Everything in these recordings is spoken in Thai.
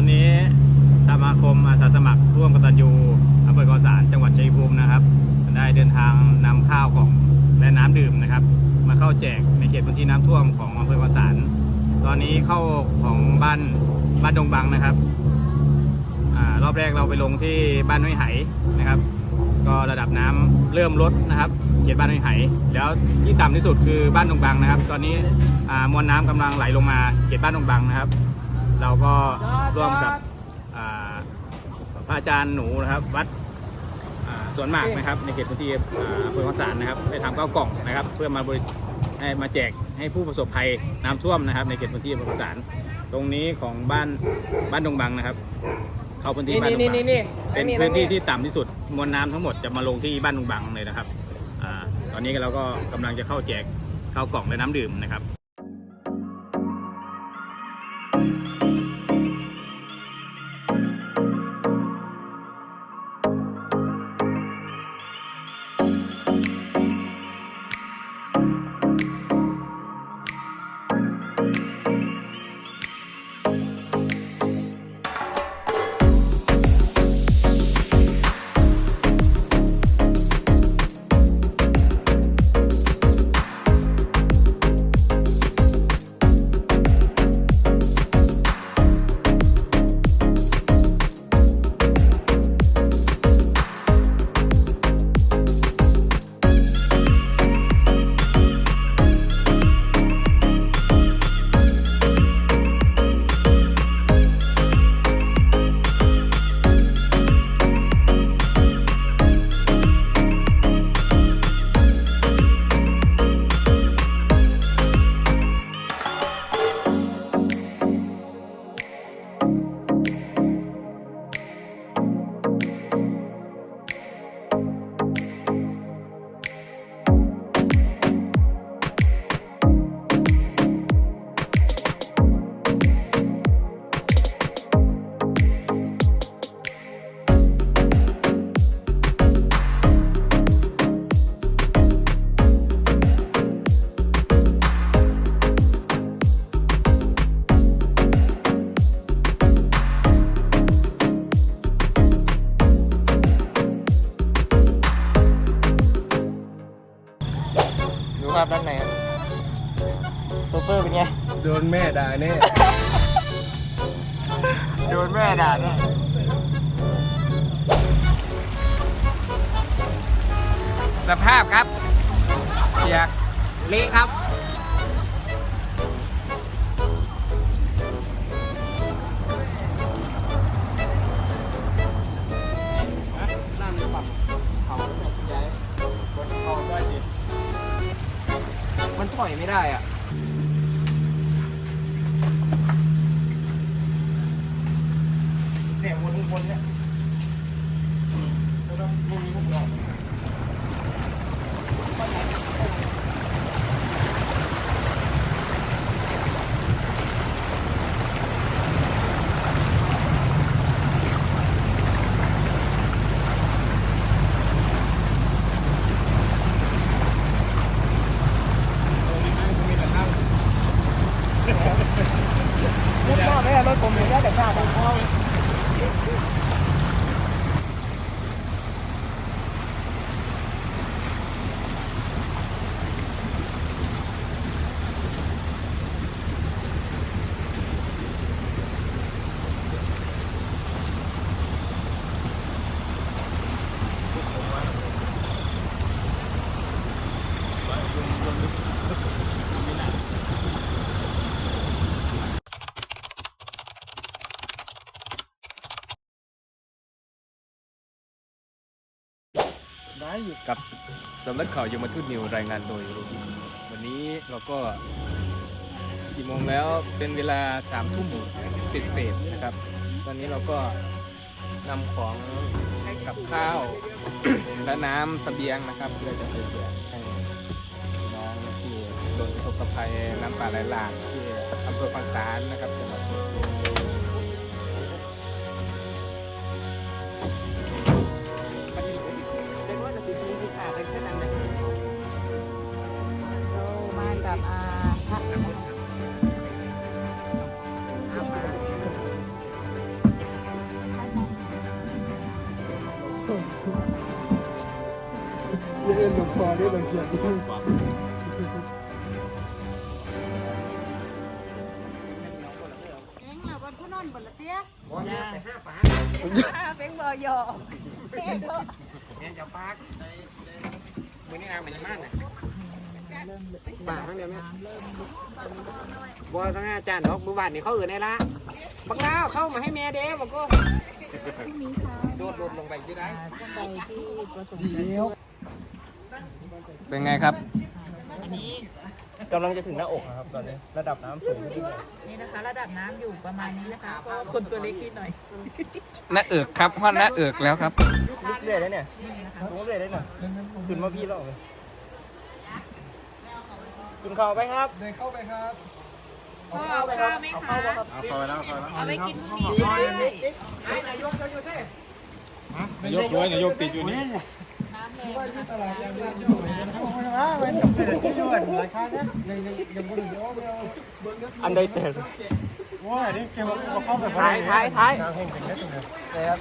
อนนี้สมาคมอาสาสมัครร่วมกตัญญูอำเภอกอสารจังหวัดชัยภูมินะครับ ได้เดินทางนำข้าวกล่องและน้ำดื่มนะครับ มาเข้าแจกในเขตพื้นที่น้ำท่วมของอำเภอกอสารตอนนี้เข้าของบ้านบ้านดงบังนะครับอรอบแรกเราไปลงที่บ้านห้วยไหนะครับ ก็ระดับน้ำเริ่มลดนะครับ เขตบ้านห้วยไหแล้วที่ต่ำที่สุดคือบ้านดงบังนะครับ ตอนนี้มวลน้ำกำลังไหลลงมาเขตบ้านดงบังนะครับ เราก็ร่วมกับอ่าพระอาจารย์หนูนะครับ วัดอ่าสวนหมากนะครับ ในเขตพื้นที่อ่าอำเภอข้าวสารนะครับได้ทำข้าวกล่องนะครับ เพื่อมาบริให้มาแจกให้ผู้ประสบภัยน้ำท่วมนะครับ ในเขตพื้นที่อำเภอข้าวสารตรงนี้ของบ้านบ้านดงบังนะครับ เข้าพื้นที่บ้านดงบังเป็นพื้นที่ที่ต่ำที่สุดมวลน้ำทั้งหมดจะมาลงที่บ้านลุงบังเลยนะครับอาตอนนี้เราก็กำลังจะเข้าแจกข้าวกล่องและน้ำดื่มนะครับ โดนแม่ด่าแน่โดนแม่ด่าเนี่ยสภาพครับเปียกเละครับ นั่นปรับเขาแบบย้ายบนเขาด้วยดิมันถอยไม่ได้อะ เนี่ยวนวนเนี่ยแล้วก็ไม่มีพวกเรา รถหน้าไม่ได้รถผมเลยได้แต่หน้าตรงท้องได้ายกับสำนักข่าวยมทูตนิวรายงานโดยโรบินวันนี้เราก็กี่โมงแล้วเป็นเวลาสามทุ่มสิบเศษนะครับ ตอนนี้เราก็นำของกับข้าว และน้ำสเสบียงนะครับเพื่อจะไปแจกให้น้องที่โดนประสบภัยน้ำป่าไหลหลากที่อำเภอพังสารนะครับจังหวัด เป็นหลวงพ่อได้บางเขียนอยู่เอ็งเหรอวันผู้นอนบนละเตี้ยบ่แม่ไปห้าปาเป็นบ่อยอเตี้ยเถอะแม่จะปากได้ได้มื้อนี้นางเป็นยังไงน่ะปากข้างเดียวแม่บ่ต้องอาจารย์ดอกมื้อวานนี่เขาเอื่นได้ละบักลาวเข้ามาให้แม่เด้บอกก็โดดโดดลงไปสิได้ดีแล้ว เป็นไงครับ อันนี้กำลังจะถึงหน้าอกครับตอนนี้ระดับน้ำสูงขึ้นนี่นะคะ ระดับน้ำอยู่ประมาณนี้นะคะเพราะว่าคนตัวเล็กนิดหน่อยหน้าเอิกครับเพราะหน้าเอิกแล้วครับเรื่อยเลยเนี่ยนี่นะคะสูงเรื่อยเลยเนี่ยขึ้นมาพี่แล้วเลยกินข้าวไปครับเดินเข้าไปครับพ่อเอาข้าวไหมคะเอาเข้าไปแล้วเข้าไปแล้วเอาไปกินพรุ่งนี้ก็ได้ไอ้นายกเจ้าอยู่ซินายกด้วยนายกติดอยู่นี่น้ำแรง ว่านะที่สลากยังยังอยู่เลยนะว่ามันจะเป็นที่อยู่หลายครั้งนะยังยังยังบ่ได้ยอมเอาอันใดเสร็จว่านี่เกี่ยวกับเข้าไปท้ายท้ายท้ายทางแห่งเป็นแค่ตรงนี้ครับ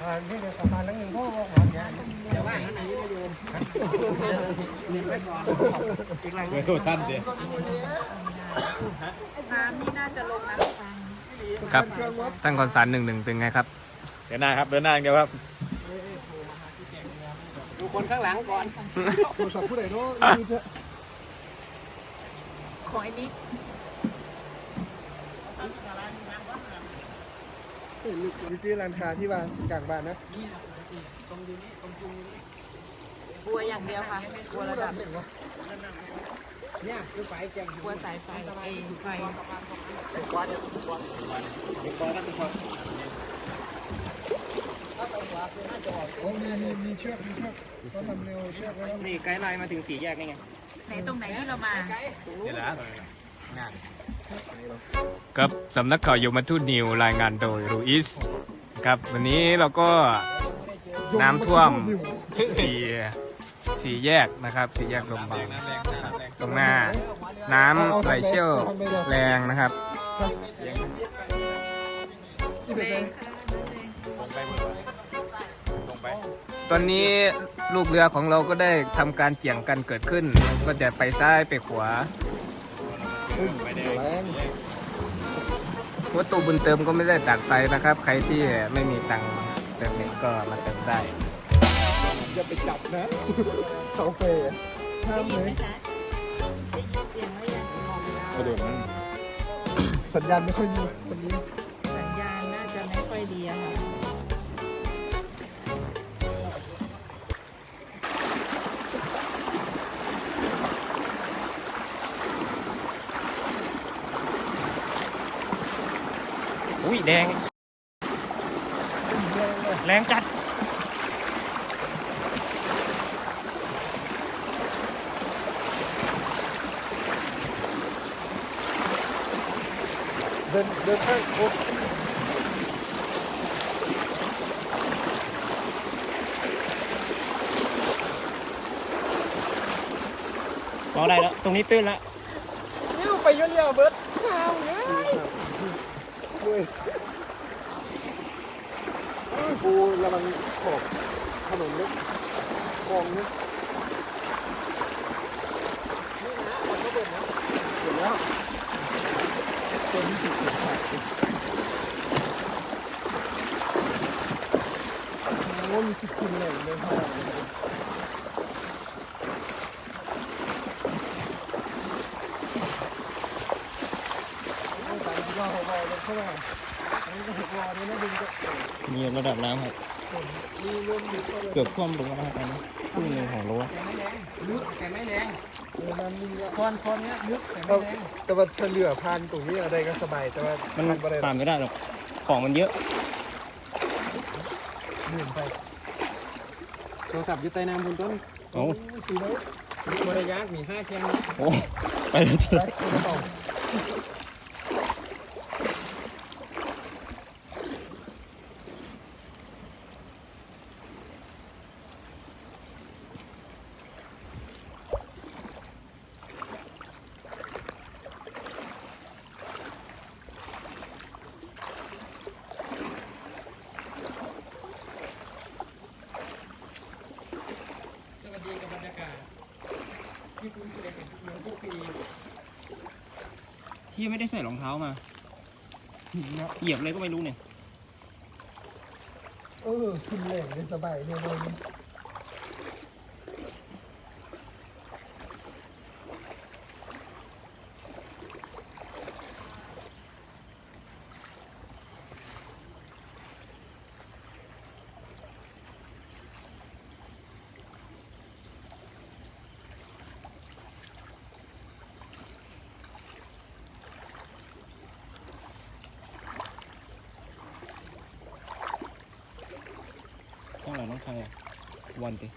ทางที่สะพานลังหนึ่งพ่อบอกว่าเนี่ยเดี๋ยวว่าอันไหนมาโยมเดี๋ยวโทษท่านเดี๋ยวน้ำนี่น่าจะลงนะครับท่านคอนสารหนึ่งหนึ่งเป็นไงครับเดินหน้าครับเดินหน้าอย่างเดียวครับ ดูคนข้างหลังก่อนโทรศัพท์ผู้ใดเนาะดูเถอะของไอ้นี้อยู่ที่ร้านค้าที่ว่ากลางบ้านนะบัวอย่างเดียวค่ะบัวระดับเนี่ยคือไฟแจงบัวสายไฟเอยไฟ โอ้มีมีมีเชือกมีเชือกเขาทำเร็วเชือกแล้วนี่ไกด์ไลน์มาถึงสี่แยกนี่ไงไหนตรงไหนที่เรามา เดี๋ยวนะครับสำนักข่าวยมทูตนิวรายงานโดยรูอิสครับวันนี้เราก็น้ำท่วมสี่สี่แยกนะครับสี่แยกลมบางครับตรงหน้าน้ำไหลเชี่ยวแรงนะครับ อนนี้ลูกเรือของเราก็ได้ทำการเกี่ยงกันเกิดขึ้น ก็จะไปซ้ายไปขวาไปได้แรงวัตถุบุญเติมก็ไม่ได้ตัดไฟนะครับ ใครที่ไม่มีตังค์เติมเน็ตก็มาเติมได้อย่าไปจับนะเสาเฟย์ห้ามเลยได้ยินเสียงแล้วยังกระโดดนั่นสัญญาณไม่ค่อยมีคนนี้ อุ้ยแดง แรงจัด เดินเดินข้างโคตรพอได้แล้ว ตรงนี้ตื้นแล้วนิ้วไปเยอะๆเบิร์ดข้าวเงี้ยเว้ย กูระวังขอบถนนเล็กคลองเนี่ยนี่นะมันก็เดินนะเห็นแล้วตัวนี้ถูกตัดขาดโอ้มีสิบกินเลยเลยครับต้องการที่ว่าเขาบอกเลยเข้ามอันนี้ก็หกรอด้วยนะดึงก็มีระดับน้ำครับ เกือบท่วมลงแล้วตอนนี้ครึ่งหนึ่งของรั้วลึกแต่ไม่แรงเออมันมีคอนคอนเนี้ยลึกแต่ไม่แรงแต่ว่าถ้าเรือผ่านตรงนี้อะไรก็สบายแต่ว่ามันผ่านบ่ได้หรผ่าอนกไม่ได้หรอกของมันเยอะลื่นไปโทรศัพท์อยู่ใต้น้ำบนต้นโอ้สีแล้วบริยากมีห้าแค่นี้โหไปเลยทีรัดกระเป๋า ที่ไม่ได้ใส่รองเท้ามาเหยียบเลยก็ไม่รู้เนี่ย เออขึ้นแรงเลยสบายเลยเลย ข้างหลังน้องใครอะวันติ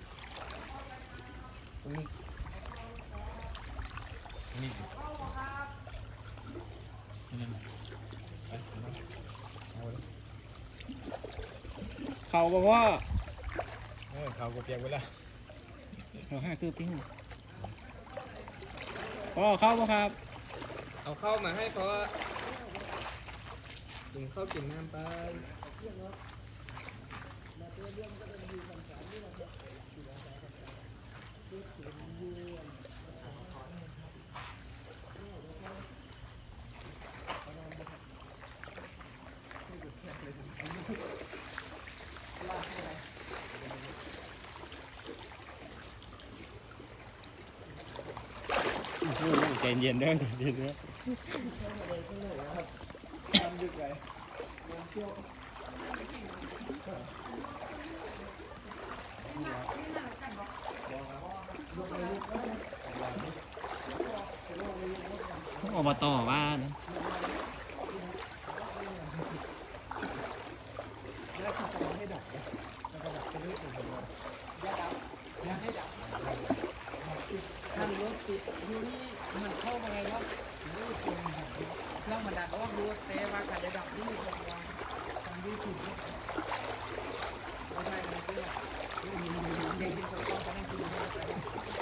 เขาบอกว่าเออเขาก็เปียกไปแล้วเราห้าคือปิ้งพ่อเข้าป่ะครับ เอาเข้ามาให้เพราะกินข้าวกินน้ำไป ใจ เย็นเด้อใจเย็นเด้ออบตว่านะ ท่านรถติดอยู่นี่มันเข้ามาไงครับนี่เป็นเครื่องมัน ดูแต่ว่าขัดระดับนี่ตรงว่าทำดีถูกไม่ใช่ไม่ใช่เด็กที่เขาต้องการให้ดูนะ ตรง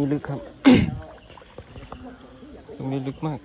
นี้ลึกครับ ตรงนี้ลึกมาก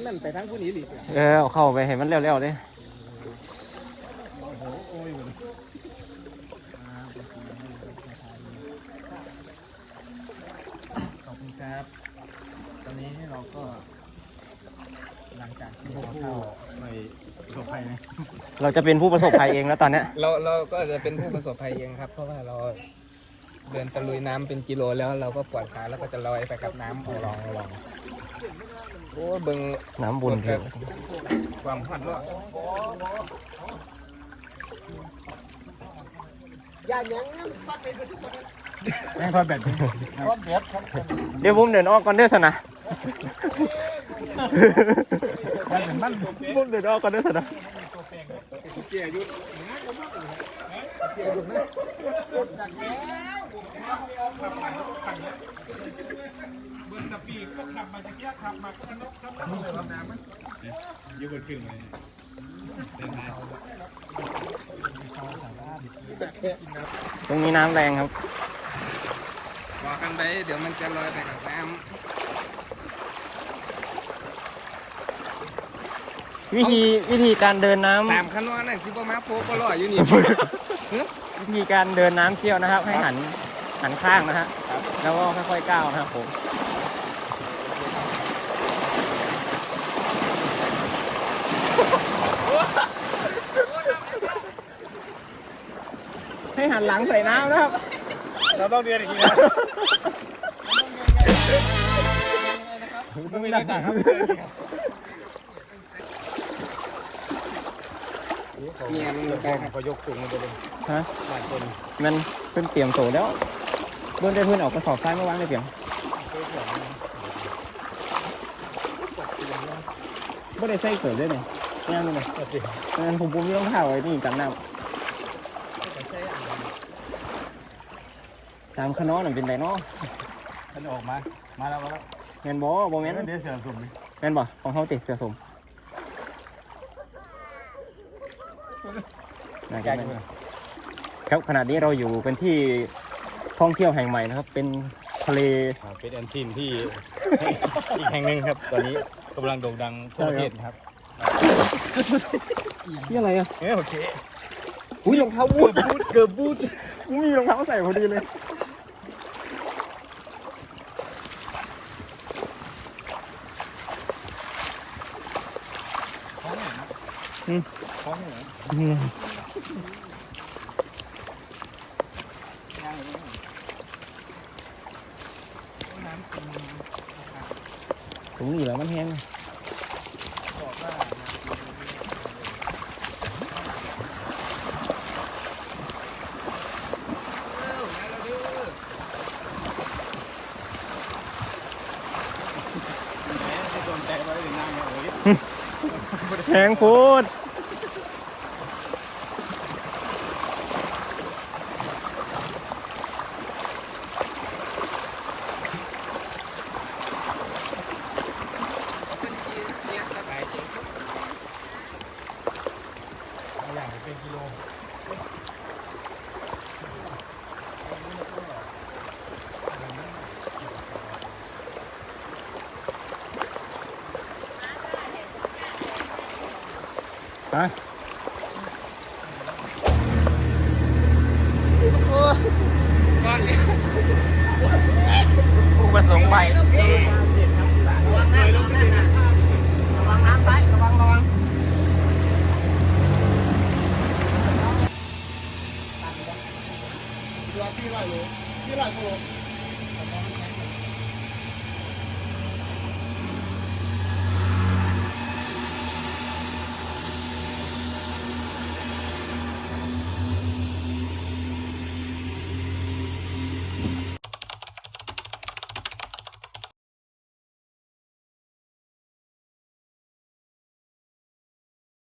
คนนั่นไปทั้งผู้นี้หรือเออเอาเข้าไปให้มันเร็วๆเลยขอบคุณครับ ตอนนี้เราก็ หลังจากที่เราเข้าไปประสบภัยไหมเราจะเป็นผู้ประสบภัยเองแล้วตอนเนี้ยเราเราก็จะเป็นผู้ประสบภัยเองครับ เพราะว่าเราเดินตะลุยน้ำเป็นกิโลแล้วเราก็ปวดขาแล้วก็จะลอยไปกับน้ำเอาลองเอาลอง โอ้ยเบิ่งน้ำบุญเถอะความฮอดเนาะอย่าอย่างนั้นซัดไปทุกคนแม่พอแบบก้อนเด็ดครับเดี๋ยวผมเดินออกก่อนเด้อสนะผมเดินออกก่อนเด้อสนะ ตรงนี้น้ำแรงครับบอกกันไปเดี๋ยวมันจะลอยไปกับน้วิธีวิธีการเดินน้ำำสามคันว่าน่ะซิบมาโฟก็ลอยอยู่นี่วิธีการเดินน้ำเชี่ยวนะครับ ให้หันหันข้างนะฮะแล้วก็ค่อยๆก้าวนะครับผม ให้หันหลังใส่น้ำนะครับ เราต้องเรียนอีกทีนะต้องมีทักษะครับเนี่ยมันแกงเขายกสูงมาเลยฮะหลายคนมันเป็นเตรียมโตแล้วเบื้องได้เพื่อนออกกระสอบทรายมาวางในเปียงไม่ได้ใส่เกิดด้วยเนี่ยย่างเลยงั้นผมผมมีรองเท้าไว้นี่กันน้ำ ตามขนอนั่นเป็นไดเนาะมันออกมา มาแล้วมาแล้วแมนบ่บ่แมนเดี๋ยวเสือสุ่มนี่แมนบ่ของเขาติเสือสมน่าจะแม่นครับขณะนี้เราอยู่กันที่ท่องเที่ยวแห่งใหม่นะครับ เป็นทะเลอ่าเป็นอันซีนที่ อีกแห่งหนึ่งครับ ตอนนี้กำลังโด่งดังทั่วประเทศนะครับนี่อะไรอะเออโอเคอุ้ยรองเท้าบูทบูทเกือบบูทมีรองเท้าใส่พอดีเลย พร้อม ไหมถุงนี่แหละมันแห้งแห้งพูด เนี่ยสบายจริง อย่างเป็นกิโล ฮะ ก้อนเนี่ยผู้ประสงค์ ไป